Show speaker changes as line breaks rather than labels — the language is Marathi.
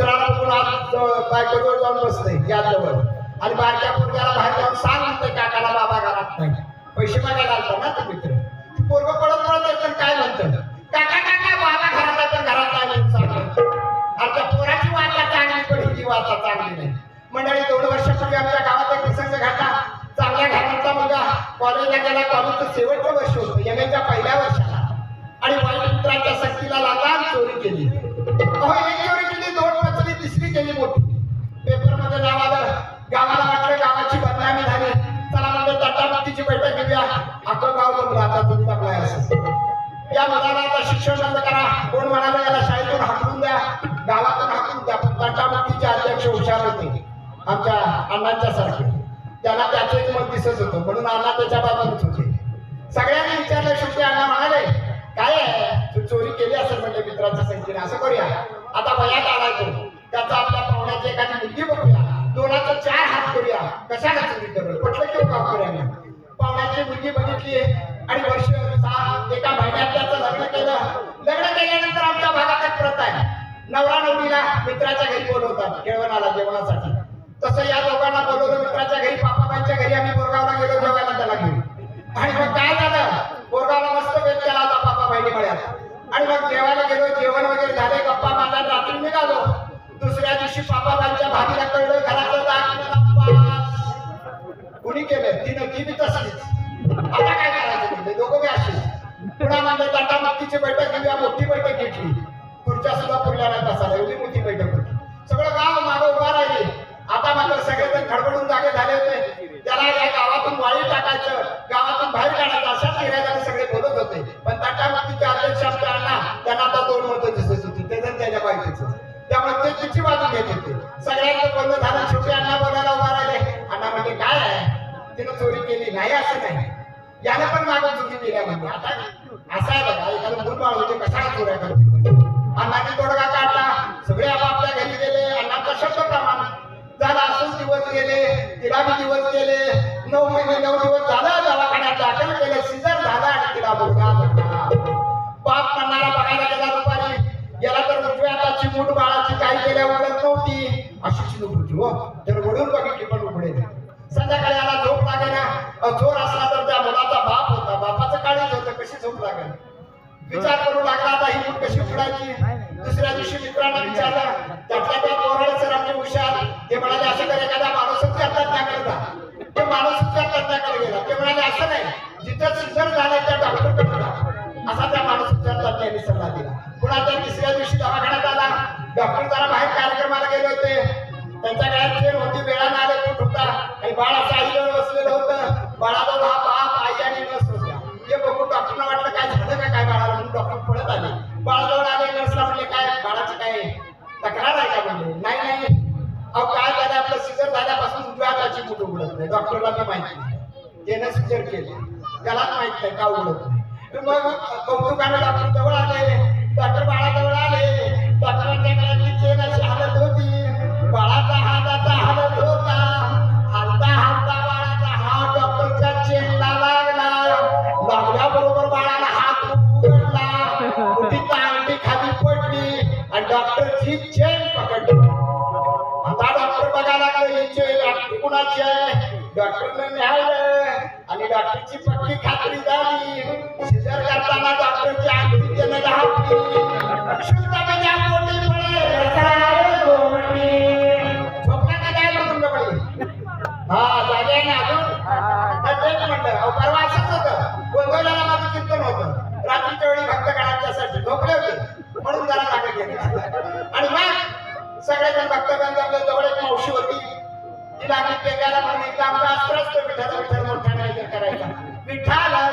मित्राला बघून आज बायकोजवळ जाऊन बसते याजवळ. आणि बारक्या पोरग्याला बाहेर जाऊन सांग म्हणते काकाला बाबा घरात नाही. पैसे मागायला आलता ना ते मित्र. ती पोरग पडत पडत येतं काय म्हणतं? काका काका बाबा घरात आहे पण घरात नाही सांगतो आणि पोराची वाचा चांगली पण हिची वाचा चांगली नाही. मंडळी दोन वर्षापूर्वी आमच्या गावात एक प्रसंग घडला. चांगल्या घराचा मुलगा कॉलेजला गेला कॉलेजचं शेवटचं वर्ष होतं. एम एच्या पहिल्या वर्षाला शिक्षण बंद करा. कोण म्हणाला याला शाळेतून हाकलून द्या. गावातून हाकलून द्या. पण तटामुक्तीचे अध्यक्ष हुशार होते. आमच्या अण्णांच्या सारखे. त्यांना त्याचं एक मत दिसत होतं. म्हणून अण्णा त्याच्या बाजूनच होते. सगळ्यांनी विचारलं शेवटी अण्णा म्हणाले काय आहे? तू चोरी केली असेल म्हणजे मित्राच्या संख्येने असं करूया. आता वयात आलाय तो त्याचा आपल्या पाहुण्याची एखादी मुलगी बघूया. दोनाचा चार हात करूया. कशाला चोरी करू म्हटलं पाहुण्याची मुलगी बघितली आणि वर्ष सात एका महिन्यात त्याचं लग्न केलं. लग्न केल्यानंतर आमच्या भागात एक प्रथा आहे. नवरा नवरीला मित्राच्या घरी बोलवतात जेवणाला जेवणासाठी. तसं या दोघांना बोलवलं मित्राच्या घरी पापाबाईंच्या घरी आम्ही बोरगावला गेलो जेवायला पुन्हा म्हणजे टाटा बैठक घेऊया मोठी बैठक घेतली. खुर्च्या सुद्धा पुरल्या नाही बसायला एवढी मोठी बैठक होती. सगळं गाव मागं उभा राहिले. आता मात्र सगळेजण खडबडून जागे झाले होते. त्याला या गावातून वाळी टाकायचं गावातून बाहेर काढायचं अशाच गिरायकाने सगळे बोलत होते. पण टाटा अध्यक्ष आमचे अण्णा त्यांना आता दोन मतं दिसत होती. ते जण त्याच्या बायकोचं त्यामुळे ते तिची बाजू घेत होते. सगळ्यांचं बोलणं झालं शेवटी अण्णा बोलायला उभा राहिले. अण्णा म्हणजे काय आहे? तिनं चोरी केली नाही असं नाही यानं पण मागं चुकी केल्या म्हणजे आता असं आहे बघा एखादं मूल बाळ होते कशाला चोऱ्या करते अण्णाने तोडगा काढला सगळे आपापल्या घरी गेले अण्णाचा शब्द प्रमाण झाला असंच दिवस गेले तिला बी दिवस गेले नऊ महिने नऊ दिवस झालं दवाखान्यात दाखल केलं सिजर झाला आणि तिला मुलगा झाला. बाप म्हणणारा बघायला गेला दुपारी. गेला तर उजव्या हाताची मूठ बाळाची काही केल्या उघडत नव्हती. अशी चिनूक होती हो. तर वडून बघितली पण उघडे संध्याकाळी आला झोप लागे ना जोर असला तर त्या मुलाचा बाप होतं कशी विचार करू लागला आता ही मूठ कशी उघडायची? दुसऱ्या दिवशी मित्रांना विचारलं त्यातला त्या पोराला सर आमचे हुशार. ते म्हणाले असं कर एखादा माणूस उपचार तज्ञाकडे ते माणूस उपचार तज्ञाकडे गेला. ते म्हणाले असं नाही. जिथं सिजर झालंय त्या डॉक्टरकडे असा त्या माणूस उपचार तज्ञांनी सल्ला दिला. पुन्हा त्या तिसऱ्या दिवशी दवाखान्यात आला. डॉक्टर जरा बाहेर कार्यक्रमाला गेले होते. त्यांच्या गळ्यात चेन होती. वेळानं आले तो होता आणि बाळ असं आईजवळ बसलेलं होतं. बाळाला नाही डॉक्टरला मी माहिती नाही. त्यानं सिजर केले. त्यालाच माहीत नाही का उघडत नाही मग कौतुकाने डॉक्टर जवळ आले. डॉक्टर बाळा डॉक्टरने न्यायालय आणि डॉक्टरची पक्की खात्री झाली. सिजर करताना डॉक्टरची अंगठी त्यानं दाखवली शुद्ध पडे झोपला का काय मग तुमच्याकडे? हा जागे आहे ना अजून? म्हणलं अहो, परवा असंच होतं. गोंधळाला माझं कीर्तन होतं. रात्रीच्या वेळी भक्तगणांच्यासाठी झोपले होते. म्हणून जरा जागा आणि मग सगळेजण भक्तगण आपल्या जवळ एक मावशी होती. तिला आम्ही पेगायला म्हणून एकदा आमचा अस्त्र असतो. विठाला विठ्ठल मोठा नाही करायचा. विठाला